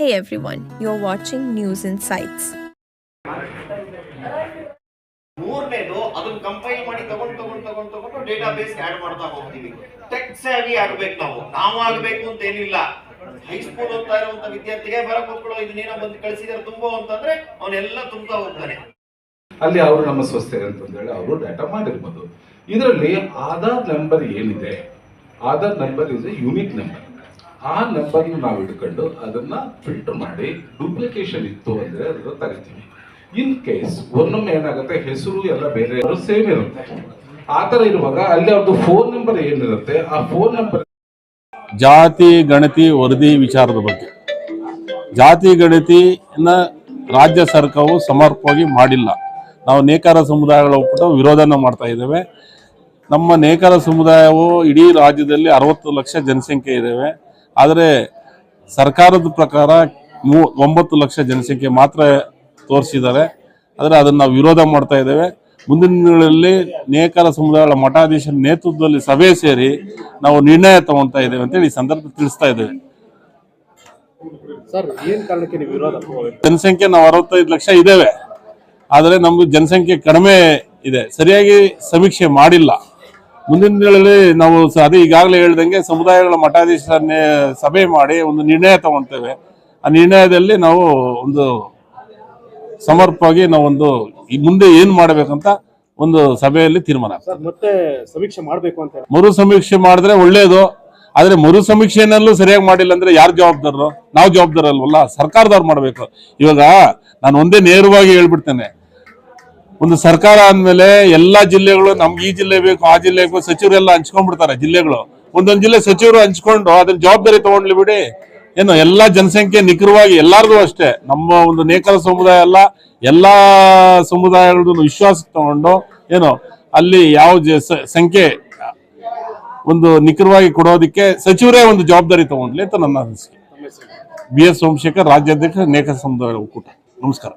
Hey everyone, you're watching News Insights. ಮೂರನೇದು ಅದನ್ನ compile ಮಾಡಿ ತಗೊಂಡ್ ತಗೊಂಡ್ ತಗೊಂಡ್ ತಗೊಂಡು ಡೇಟಾ ಬೇಸ್ ಆಡ್ ಮಾಡ್ತಾ ಹೋಗ್ತೀವಿ. ಟೆಕ್ ಸ್ಯಾವಿ ಆಗ್ಬೇಕು ನಾವು. ನಾವು ಆಗ್ಬೇಕು ಅಂತ ಏನಿಲ್ಲ. ಹೈಸ್ಕೂಲ್ ಓದ್ತಾ ಇರುವಂತ ವಿದ್ಯಾರ್ಥಿಗೆ ಬರಕ್ ಹೋಗ್ಕೊಳ್ಳೋ ಇದನ್ನೇನೋ ಬಂದು ಕಳಿಸಿದಾರೆ ತುಂಬೋ ಅಂತಂದ್ರೆ ಅವನೆಲ್ಲ ತುಂಬಾ ಹೋಗ್ತಾನೆ. ಅಲ್ಲಿ ಅವರು ನಮ್ಮ ಸ್ವಸ್ಥೆ ಅಂತಂದೇಳಿ ಅವರು ಡಾಟಾ ಮಾಡಿರ್ಬೋದು. ಇದರಲ್ಲಿ ಆಧಾರ್ ನಂಬರ್ ಏನಿದೆ? Aadhaar number is a unique number ಆ ನಂಬರ್ ನಾವು ಇಟ್ಕೊಂಡು ಅದನ್ನ ಫಿಲ್ಟರ್ ಮಾಡಿ ಡೂಪ್ಲಿಕೇಶನ್ ಇತ್ತು ಅಂದ್ರೆ ಅದನ್ನ ತೆಗಿತೀವಿ ಇನ್ ಕೇಸ್ ಒಂದೊಮ್ಮೆ ಏನಾಗುತ್ತೆ, ಹೆಸರು ಎಲ್ಲ ಬೇರೆ ಸೇಮ್ ಇರುತ್ತೆ. ಆ ಇರುವಾಗ ಅಲ್ಲಿ ಅವ್ರದ್ದು ಫೋನ್ ನಂಬರ್ ಏನಿರುತ್ತೆ, ಆ ಫೋನ್ ನಂಬರ್ ಜಾತಿ, ಗಣತಿ, ವರದಿ ವಿಚಾರದ ಬಗ್ಗೆ. ಜಾತಿ ಗಣತಿನ ರಾಜ್ಯ ಸರ್ಕಾರವು ಸಮರ್ಪವಾಗಿ ಮಾಡಿಲ್ಲ. ನಾವು ನೇಕಾರ ಸಮುದಾಯಗಳ ಒಕ್ಕೂಟ ವಿರೋಧನ ಮಾಡ್ತಾ ಇದ್ದೇವೆ. ನಮ್ಮ ನೇಕಾರ ಸಮುದಾಯವು ಇಡೀ ರಾಜ್ಯದಲ್ಲಿ ಅರವತ್ತು ಲಕ್ಷ ಜನಸಂಖ್ಯೆ ಇದ್ದೇವೆ. ಆದರೆ ಸರ್ಕಾರದ ಪ್ರಕಾರ ಮೂ ಒಂಬತ್ತು ಲಕ್ಷ ಜನಸಂಖ್ಯೆ ಮಾತ್ರ ತೋರಿಸಿದ್ದಾರೆ. ಆದರೆ ಅದನ್ನು ನಾವು ವಿರೋಧ ಮಾಡ್ತಾ ಇದ್ದೇವೆ. ಮುಂದಿನ ದಿನಗಳಲ್ಲಿ ನೇಕಾರ ಸಮುದಾಯಗಳ ಮಠಾಧೀಶರ ನೇತೃತ್ವದಲ್ಲಿ ಸಭೆ ಸೇರಿ ನಾವು ನಿರ್ಣಯ ತಗೊಳ್ತಾ ಇದ್ದೇವೆ ಅಂತೇಳಿ ಈ ಸಂದರ್ಭ ತಿಳಿಸ್ತಾ ಇದ್ದೇವೆ. ಜನಸಂಖ್ಯೆ ನಾವು ಅರವತ್ತೈದು ಲಕ್ಷ ಇದ್ದೇವೆ. ಆದರೆ ನಮ್ಗೆ ಜನಸಂಖ್ಯೆ ಕಡಿಮೆ ಇದೆ. ಸರಿಯಾಗಿ ಸಮೀಕ್ಷೆ ಮಾಡಿಲ್ಲ. ಮುಂದಿನ ದಿನಗಳಲ್ಲಿ ನಾವು ಅದೇ ಈಗಾಗಲೇ ಹೇಳ್ದಂಗೆ ಸಮುದಾಯಗಳ ಮಠಾಧೀಶರ ಸಭೆ ಮಾಡಿ ಒಂದು ನಿರ್ಣಯ ತಗೊಳ್ತೇವೆ ಆ ನಿರ್ಣಯದಲ್ಲಿ ನಾವು ಒಂದು ಸಮರ್ಪವಾಗಿ ನಾವೊಂದು ಈ ಮುಂದೆ ಏನ್ ಮಾಡಬೇಕಂತ ಒಂದು ಸಭೆಯಲ್ಲಿ ತೀರ್ಮಾನ ಮತ್ತೆ ಸಮೀಕ್ಷೆ ಮಾಡಬೇಕು ಅಂತ. ಮರು ಸಮೀಕ್ಷೆ ಮಾಡಿದ್ರೆ ಒಳ್ಳೇದು. ಆದ್ರೆ ಮರು ಸಮೀಕ್ಷೆನಲ್ಲೂ ಸರಿಯಾಗಿ ಮಾಡಿಲ್ಲ ಅಂದ್ರೆ ಯಾರು ಜವಾಬ್ದಾರರು? ನಾವು ಜವಾಬ್ದಾರಲ್ವಲ್ಲ ಸರ್ಕಾರದವ್ರು ಮಾಡಬೇಕು. ಇವಾಗ ನಾನು ಒಂದೇ ನೇರವಾಗಿ ಹೇಳ್ಬಿಡ್ತೇನೆ. ಒಂದು ಸರ್ಕಾರ ಅಂದಮೇಲೆ ಎಲ್ಲಾ ಜಿಲ್ಲೆಗಳು ನಮ್ಗೆ ಈ ಜಿಲ್ಲೆ ಬೇಕು, ಆ ಜಿಲ್ಲೆ ಬೇಕು, ಸಚಿವರೆಲ್ಲ ಹಂಚ್ಕೊಂಡ್ಬಿಡ್ತಾರೆ ಜಿಲ್ಲೆಗಳು. ಒಂದೊಂದು ಜಿಲ್ಲೆ ಸಚಿವರು ಹಂಚ್ಕೊಂಡು ಅದನ್ನ ಜವಾಬ್ದಾರಿ ತಗೊಂಡ್ಲಿ ಬಿಡಿ. ಏನು, ಎಲ್ಲಾ ಜನಸಂಖ್ಯೆ ನಿಖರವಾಗಿ ಎಲ್ಲಾರ್ದು ಅಷ್ಟೇ. ನಮ್ಮ ಒಂದು ನೇಕಾರ ಸಮುದಾಯ ಅಲ್ಲ, ಎಲ್ಲಾ ಸಮುದಾಯಗಳದ್ದು ವಿಶ್ವಾಸ ತಗೊಂಡು, ಏನು, ಅಲ್ಲಿ ಯಾವ ಸಂಖ್ಯೆ ಒಂದು ನಿಖರವಾಗಿ ಕೊಡೋದಕ್ಕೆ ಸಚಿವರೇ ಒಂದು ಜವಾಬ್ದಾರಿ ತಗೊಂಡ್ಲಿ ಅಂತ ನನ್ನ ಅನಿಸಿಕೆ. ಬಿ ಎಸ್ ಸೋಮಶೇಖರ್ ರಾಜ್ಯಾಧ್ಯಕ್ಷ ನೇಕಾರ ಸಮುದಾಯ ಒಕ್ಕೂಟ. ನಮಸ್ಕಾರ.